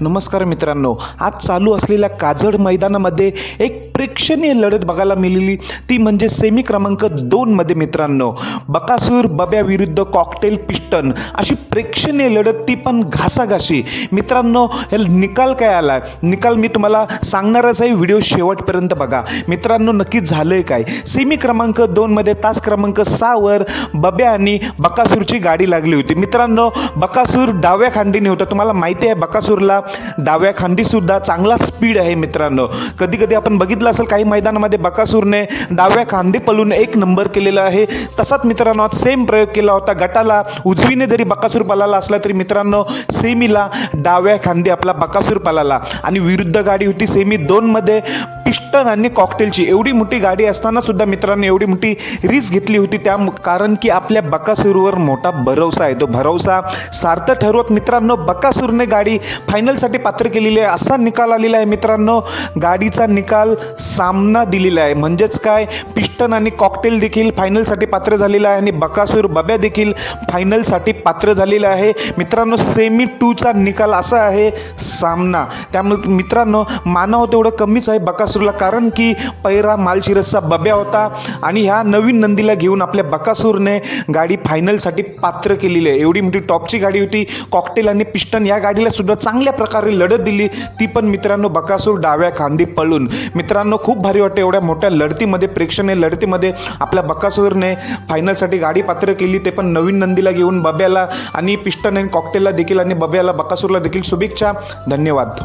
नमस्कार मित्रांनो आज चालू असलेल्या काजड मैदानामध्ये एक प्रेक्षणीय लढत बघायला मिळाली. ती म्हणजे सेमी क्रमांक दोनमध्ये मित्रांनो बकासूर बब्या विरुद्ध कॉकटेल पिस्टन अशी प्रेक्षणीय लढत ती पण घासाघाशी. मित्रांनो हे निकाल काय आला निकाल मी तुम्हाला सांगणारच आहे व्हिडिओ शेवटपर्यंत बघा. मित्रांनो नक्की आहे काय? सेमी क्रमांक दोनमध्ये तास क्रमांक सहावर बब्या आणि बकासूरची गाडी लागली होती. मित्रांनो बकासूर डाव्या खांडीने होता. तुम्हाला माहिती आहे बकासूरला डाव्या खांदीसुद्धा चांगला स्पीड आहे मित्रांनो. कधी कधी आपण बघितलं असेल काही मैदानामध्ये बकासूरने डाव्या खांदी पलून एक नंबर केलेला आहे. तसाच मित्रांनो आज सेम प्रयोग केला होता. गटाला उजवीने जरी बकासूर पलाला असला तरी मित्रांनो सेमीला डाव्या खांदी आपला बकासूर पलाला आणि विरुद्ध गाडी होती सेमी दोनमध्ये. पिस्टन आणि कॉकटेलची. एवढी मोठी गाडी असताना सुद्धा मित्रांनो एवढी मोठी रिस्क घेतली होती त्या कारण की आपल्या बकासूरवर मोठा भरवसा आहे. तो भरवसा सार्थ ठरवत मित्रांनो बकासूरने गाडी फायनलसाठी पात्र केलेली आहे. असा निकाल आलेला आहे मित्रांनो. गाडीचा निकाल सामना दिलेला आहे. म्हणजेच काय? पिस्टन आणि कॉकटेल देखील फायनलसाठी पात्र झालेला आहे आणि बकासूर बब्या देखील फायनलसाठी पात्र झालेला आहे. मित्रांनो सेमी टूचा निकाल असा आहे सामना. त्यामुळे मित्रांनो मानव तेवढं कमीच आहे बकासूर बकासूरला कारण की पैरा मालशिरसचा बब्या होता आणि ह्या नवीन नंदीला घेऊन आपल्या बकासूरने गाडी फायनलसाठी पात्र केलेली आहे. एवढी मोठी टॉपची गाडी होती. कॉकटेल आणि पिस्टन या गाडीला सुद्धा चांगल्या प्रकारे लढत दिली. ती पण मित्रांनो बकासूर डाव्या खांदी पळून. मित्रांनो खूप भारी वाटते एवढ्या मोठ्या लढतीमध्ये प्रेक्षणीय लढतीमध्ये आपल्या बकासूरने फायनलसाठी गाडी पात्र केली. ते पण नवीन नंदीला घेऊन बब्याला आणि पिस्टन आणि कॉकटेलला देखील आणि बब्याला बकासूरला देखील शुभेच्छा. धन्यवाद.